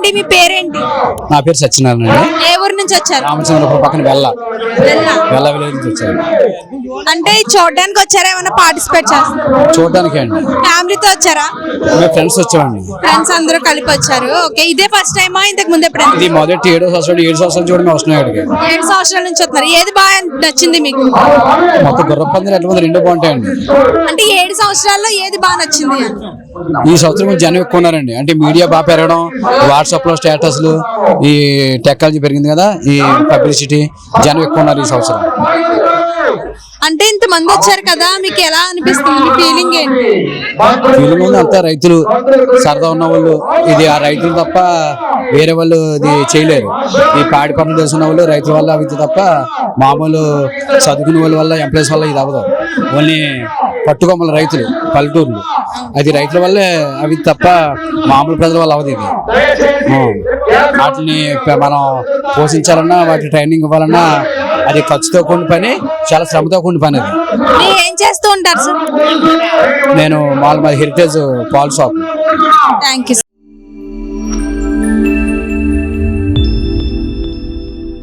అండి మీ పేరేంటి? నా పేరు సత్యనారాయణ అండి. ఏ ఊరు నుంచి వచ్చారు? రామచంద్రపురం పక్కన వెళ్ళ వెళ్ళా. వెళ్ళ విలేజ్ నుంచి వచ్చాను అంటే చూడడానికి వచ్చారా? ఏమైనా పార్టిసిపేట్ చేస్తారు? చూడడానికి అండి. ఫ్యామిలీతో వచ్చారా? మేము ఫ్రెండ్స్ వచ్చామండి. ఫ్రెండ్స్ అందరూ కలిపి వచ్చారు. ఓకే ఇదే ఫస్ట్ టైమా? ఇంతకు ముందు ఎప్పుడైనా? ఇది మొదటి ఏడో సంవత్సరాలు ఏడు సంవత్సరాలు చూడండి మేము వస్తున్నాయి ఏడు సంవత్సరాల నుంచి వస్తున్నారు. ఏది బాగా నచ్చింది మీకు? మొత్తం గుర్ర పందిరి ఎట్ల మంది రెండు బాగుంటాయండి. అంటే ఏడు సంవత్సరాల్లో ఏది బాగా నచ్చింది? ఈ సంవత్సరం జనం ఎక్కువ ఉన్నారండి. అంటే మీడియా బాగా పెరగడం వాట్సాప్లో స్టేటస్లు ఈ టెక్నాలజీ పెరిగింది కదా ఈ పబ్లిసిటీ జనం ఎక్కువ ఉన్నారు ఈ సంవత్సరం. అంటే ఇంత మంది వచ్చారు కదా మీకు ఎలా అనిపిస్తుంది ఫీలింగ్ ఏంటి? ఫీలింగ్ ఉంది అంతా రైతులు సరదా ఉన్న వాళ్ళు ఇది ఆ రైతులు తప్ప వేరే వాళ్ళు ఇది చేయలేరు. ఈ పాడి పనులు తెలుసున్న వాళ్ళు రైతుల వల్ల అవి తప్ప మామూలు చదువుకునే వాళ్ళ వల్ల ఎంప్లాయీస్ వల్ల ఇది అవ్వదు. ఓన్లీ పట్టుకొమ్మల రైతులు పల్లెటూర్లు. అది రైతుల వల్లే అవి తప్ప మామూలు ప్రజల వల్ల అవ్వదు ఇది. వాటిని మనం పోషించాలన్నా వాటి ట్రైనింగ్ ఇవ్వాలన్నా అది ఖర్చుతో కూడిన పని చాలా శ్రమతో కూడిన పని అది. మీరు ఏం చేస్తూ ఉంటారు సార్? నేను మాల్ మాది హెరిటేజ్ పాల్ షాప్. Thank you